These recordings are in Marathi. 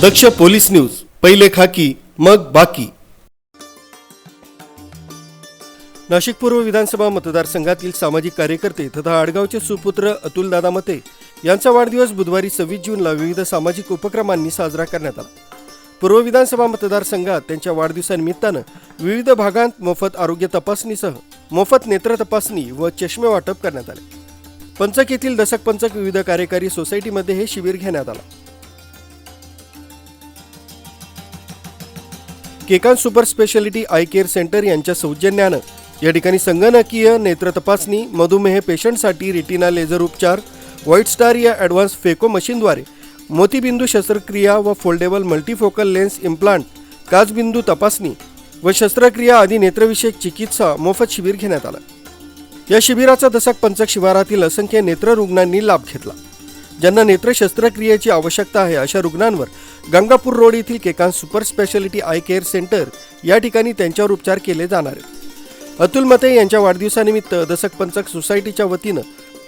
दक्ष पोलीस न्यूज पहिले खाकी मग बाकी. नाशिक पूर्व विधानसभा मतदारसंघातील सामाजिक कार्यकर्ते तथा आडगावचे सुपुत्र अतुलदादा मते यांचा वाढदिवस बुधवारी सव्वीस जूनला विविध सामाजिक उपक्रमांनी साजरा करण्यात आला. पूर्व विधानसभा मतदारसंघात त्यांच्या वाढदिवसानिमित्तानं विविध भागांत मोफत आरोग्य तपासणीसह मोफत नेत्र तपासणी व चष्मे वाटप करण्यात आले. पंचक येथील दशक पंचक विविध कार्यकारी सोसायटीमध्ये हे शिबिर घेण्यात आलं. Kekan super speciality eye care centre यांच्या सौजन्यानं या ठिकाणी संगणकीय नेत्र तपासणी मधुमेह पेशंटसाठी रेटिना लेझर उपचार व्हाईट स्टार या ॲडव्हान्स फेको मशीनद्वारे मोतीबिंदू शस्त्रक्रिया व फोल्डेबल मल्टीफोकल लेन्स इम्प्लांट काचबिंदू तपासणी व शस्त्रक्रिया आदी नेत्रविषयक चिकित्सा मोफत शिबिर घेण्यात आलं. या शिबिराचा दशक पंचक शिवारातील असंख्य नेत्ररुग्णांनी लाभ घेतला. ज्यांना नेत्र शस्त्रक्रियेची आवश्यकता आहे अशा रुग्णांवर गंगापूर रोड येथील Kekan super speciality eye care centre या ठिकाणी त्यांच्यावर उपचार केले जाणार आहेत. अतुल मते यांच्या वाढदिवसानिमित्त दसक पंचक सोसायटीच्या वतीनं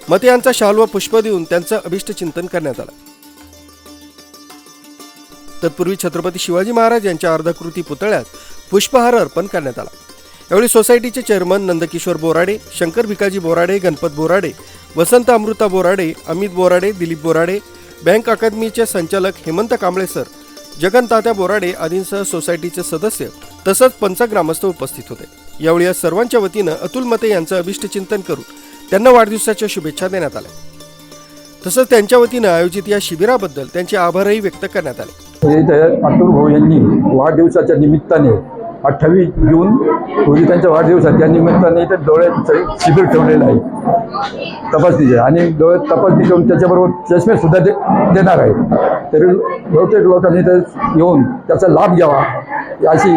मते यांचा शाल व पुष्प देऊन त्यांचं अभिष्ट चिंतन करण्यात आलं. तत्पूर्वी छत्रपती शिवाजी महाराज यांच्या अर्धकृती पुतळ्यात पुष्पहार अर्पण करण्यात आला. यावेळी सोसायटीचे चेअरमन नंदकिशोर बोराडे शंकर भिकाजी बोराडे गणपत बोराडे वसंत अमृता बोराडे अमित बोराडे दिलीप बोराडे बँक अकादमीचे संचालक हेमंत कांबळे सर जगन तात्या बोराडे आदींसह सोसायटीचे सदस्य तसंच पंचग्रामस्थ उपस्थित होते. यावेळी या सर्वांच्या वतीनं अतुल मते यांचं अभिष्टचिंतन करून त्यांना वाढदिवसाच्या शुभेच्छा देण्यात आल्या. तसंच त्यांच्या वतीनं आयोजित या शिबिराबद्दल त्यांचे आभारही व्यक्त करण्यात आले. अतुल भाऊ यांनी वाढदिवसाच्या निमित्ताने अठ्ठावीस जून रोजी त्यांच्या वाढदिवसाच्या निमित्ताने इथे डोळ्यात शिबिर ठेवलेलं आहे तपासणीचे. आणि डोळे तपासणी करून त्याच्याबरोबर चष्मे सुद्धा दे देणार आहे तरी बहुतेक लोकांनी ते येऊन त्याचा लाभ घ्यावा. अशी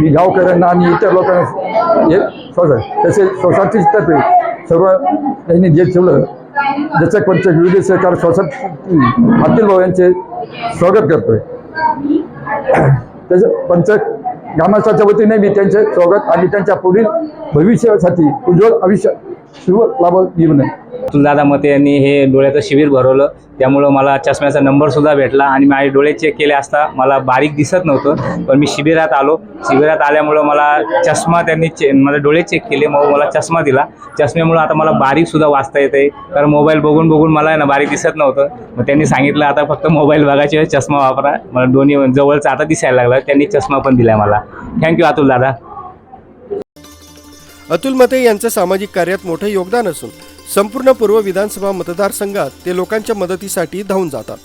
मी गावकऱ्यांना आणि इतर लोकांना हे स्वतः तसेच सोसायटीतर्फे सर्व त्यांनी जे ठेवलं ज्याच्या पंच विविध सरकार सोसायटी अतुल भाऊ यांचे स्वागत करतोय. त्याचं पंचक ग्रामस्थाच्या वतीने मी त्यांचे स्वागत आणि त्यांच्या पुढील भविष्यासाठी उज्ज्वल आयुष्य शुभ लाभ देऊ दादा मते यांनी हे डोळ्याचं शिबिर भरवलं. त्यामुळं मला चष्म्याचा नंबरसुद्धा भेटला आणि माझे डोळे चेक केले असता मला बारीक दिसत नव्हतं. पण मी शिबिरात आलो. शिबिरात आल्यामुळं मला चष्मा त्यांनी चे माझे डोळे चेक केले. मग मला चष्मा दिला. चष्म्यामुळं आता मला बारीकसुद्धा वाचता येते कारण मोबाईल बघून बघून मला ना बारीक दिसत नव्हतं. मग त्यांनी सांगितलं आता फक्त मोबाईल बघायचे चष्मा वापरा. मला दोन्ही जवळचा आता दिसायला लागला. त्यांनी चष्मा पण दिला मला. थँक्यू अतुल दादा अतुल मते यांचं सामाजिक कार्यात मोठं योगदान असून संपूर्ण पूर्व विधानसभा मतदारसंघात ते लोकांच्या मदतीसाठी धावून जातात.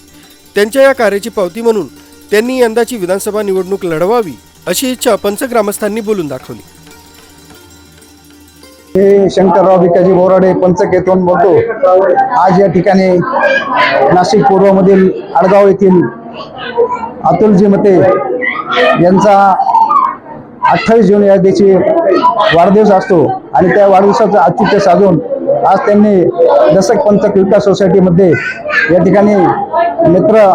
त्यांच्या या कार्याची पावती म्हणून त्यांनी यंदाची विधानसभा निवडणूक लढवावी अशी इच्छा पंचग्रामस्थांनी बोलून दाखवली. मी शंकरराव भिकाजी बोराडे पंचकेतून बोलतो. आज या ठिकाणी नाशिक पूर्वमधील आडगाव येथील अतुलजी मते यांचा अठ्ठावीस जून या दिवशी वाढदिवस असतो आणि त्या वाढदिवसाचं औचित्य साधून आज त्यांनी दशक पंथक विकास सोसायटीमध्ये या ठिकाणी नेत्र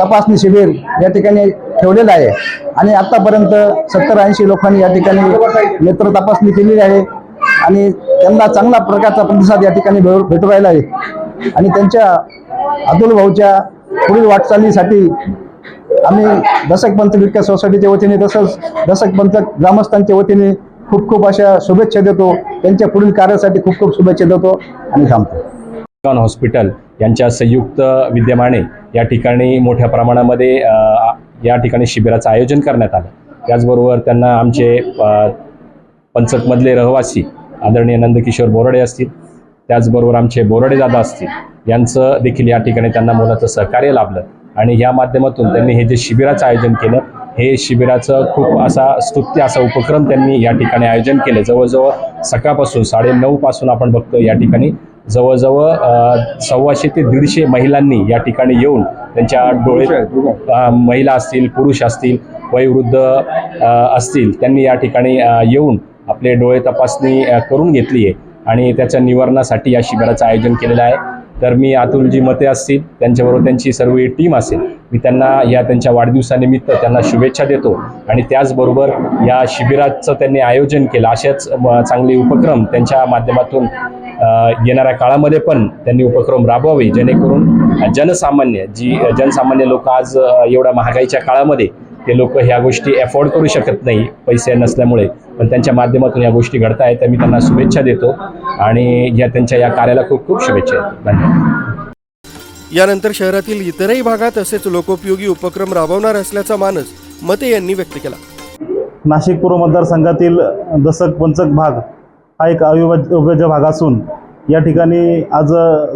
तपासणी शिबिर या ठिकाणी ठेवलेलं आहे. आणि आत्तापर्यंत सत्तर ऐंशी लोकांनी या ठिकाणी नेत्र तपासणी केलेली आहे. आणि त्यांना चांगला प्रकारचा प्रतिसाद या ठिकाणी भेटू भेटू राहिला आहे. आणि त्यांच्या अतुल भाऊच्या पुढील वाटचालीसाठी आम्ही दशक पंच विकास सोसायटीच्या वतीने तसंच दशक पंच ग्रामस्थांच्या वतीने खूप खूप अशा शुभेच्छा देतो. त्यांच्या पुढील कार्यासाठी खूप खूप शुभेच्छा देतो आणि थांबतो. कॉन हॉस्पिटल यांच्या संयुक्त विद्यमाने या ठिकाणी मोठ्या प्रमाणामध्ये या ठिकाणी शिबिराचं आयोजन करण्यात आलं. त्याचबरोबर त्यांना आमचे पंचकमधले रहिवासी आदरणीय नंदकिशोर बोराडे असतील त्याचबरोबर आमचे बोराडे दादा असतील यांचं देखील या ठिकाणी त्यांना मोलाचं सहकार्य लाभलं. आणि या माध्यमातून त्यांनी हे जे शिबिराचं आयोजन केलं हे शिबिराचं खूप असा स्तुत्य असा उपक्रम त्यांनी या ठिकाणी आयोजन केलं. जवळजवळ सकाळपासून साडेनऊ पासून आपण बघतो या ठिकाणी. जवळजवळ सव्वाशे ते दीडशे महिलांनी या ठिकाणी येऊन त्यांच्या डोळे महिला असतील पुरुष असतील वयोवृद्ध असतील त्यांनी या ठिकाणी येऊन आपले डोळे तपासणी करून घेतली आहे आणि त्याच्या निवारणासाठी या शिबिराचं आयोजन केलेलं आहे. तर मी अतुल जी मते असतील त्यांच्याबरोबर त्यांची सर्व टीम असेल मी त्यांना या त्यांच्या वाढदिवसानिमित्त त्यांना शुभेच्छा देतो. आणि त्याचबरोबर या शिबिराचं त्यांनी आयोजन केलं अशाच म, चांगले उपक्रम त्यांच्या माध्यमातून येणाऱ्या काळामध्ये पण त्यांनी उपक्रम राबवावे जेणेकरून जनसामान्य जी जनसामान्य लोक आज एवढ्या महागाईच्या काळामध्ये ते लोक ह्या गोष्टी अफोर्ड करू शकत नाही पैसे नसल्यामुळे. पण त्यांच्या माध्यमातून या गोष्टी घडत आहेत तर मी त्यांना शुभेच्छा देतो आणि या त्यांच्या या कार्याला खूप खूप शुभेच्छा देतो धन्यवाद. यानंतर शहरातील इतरही भागात असेच लोकोपयोगी उपक्रम राबवणार असल्याचा मानस मते यांनी व्यक्त केला. नाशिक पूर्व मतदारसंघातील दसक पंचक भाग हा एक अविभाज्य अविभाज्य भाग असून या ठिकाणी आज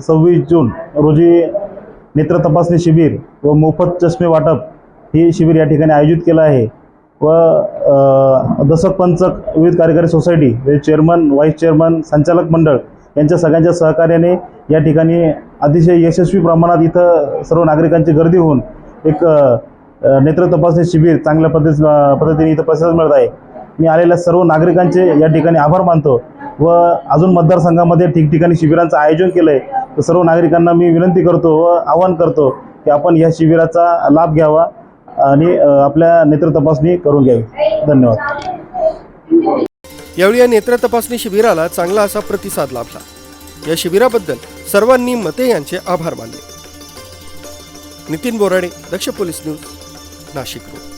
सव्वीस जून रोजी नेत्र तपासणी शिबिर व मोफत चष्मे वाटप हे शिबिर या ठिकाणी आयोजित केलं आहे. व अ, पंचक विविध कार्यकारी सोसायटी चेअरमन व्हाईस चेअरमन संचालक मंडळ यांच्या सगळ्यांच्या सहकार्याने या ठिकाणी अतिशय यशस्वी प्रमाणात इथं सर्व नागरिकांची गर्दी होऊन एक नेत्र तपासणी शिबिर चांगल्या पद्धती पद्धतीने इथं प्रतिसाद मिळत आहे. मी आलेल्या सर्व नागरिकांचे या ठिकाणी आभार मानतो व अजून मतदारसंघामध्ये ठिकठिकाणी शिबिरांचं आयोजन केलं आहे तर सर्व नागरिकांना मी विनंती करतो व आवाहन करतो की आपण या शिबिराचा लाभ घ्यावा. आणि आपल्या नेत्र तपासणी करून घ्यावी. धन्यवाद. यावेळी या नेत्र तपासणी शिबिराला चांगला असा प्रतिसाद लाभला. या शिबिराबद्दल सर्वांनी मते यांचे आभार मानले. Nitin Borade Daksh police news Nashik road.